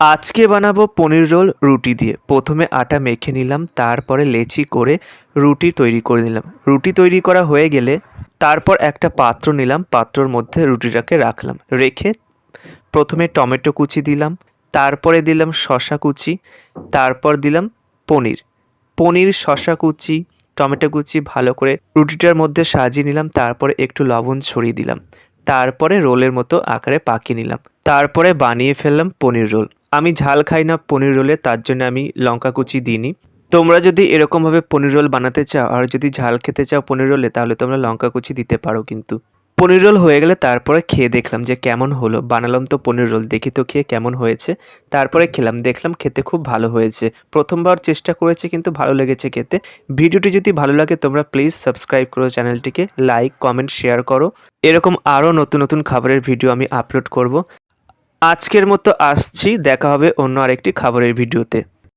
আজকে বানাবো পনির রোল রুটি দিয়ে। প্রথমে আটা মেখে নিলাম, তারপরে লেচি করে রুটি তৈরি করে নিলাম। রুটি তৈরি করা হয়ে গেলে তারপর একটা পাত্র নিলাম, পাত্রর মধ্যে রুটিটাকে রাখলাম। রেখে প্রথমে টমেটো কুচি দিলাম, তারপরে দিলাম শশা কুচি, তারপর দিলাম পনির। পনির শশা কুচি, টমেটো কুচি ভালো করে রুটিটার মধ্যে সাজিয়ে নিলাম, তারপরে একটু লবণ ছড়িয়ে দিলাম। তারপরে রোলের মতো আকারে পাকিয়ে নিলাম। তারপরে বানিয়ে ফেললাম পনির রোল। আমি ঝাল খাই না পনির রোলে, তার জন্য আমি লঙ্কা কুচি দিইনি। তোমরা যদি এরকমভাবে পনির রোল বানাতে চাও, আর যদি ঝাল খেতে চাও পনির রোলে, তাহলে তোমরা লঙ্কা কুচি দিতে পারো কিন্তু। পনির রোল হয়ে গেলে তারপরে খেয়ে দেখলাম যে কেমন হলো। বানালাম তো পনির রোল, দেখি তো খেয়ে কেমন হয়েছে। তারপরে খেলাম, দেখলাম খেতে খুব ভালো হয়েছে। প্রথমবার চেষ্টা করেছি কিন্তু ভালো লেগেছে খেতে। ভিডিওটি যদি ভালো লাগে তোমরা প্লিজ সাবস্ক্রাইব করো, চ্যানেলটিকে লাইক কমেন্ট শেয়ার করো। এরকম আরও নতুন নতুন খাবারের ভিডিও আমি আপলোড করব। আজকের মতো আসছি, দেখা হবে অন্য আরেকটি খাবারের ভিডিওতে।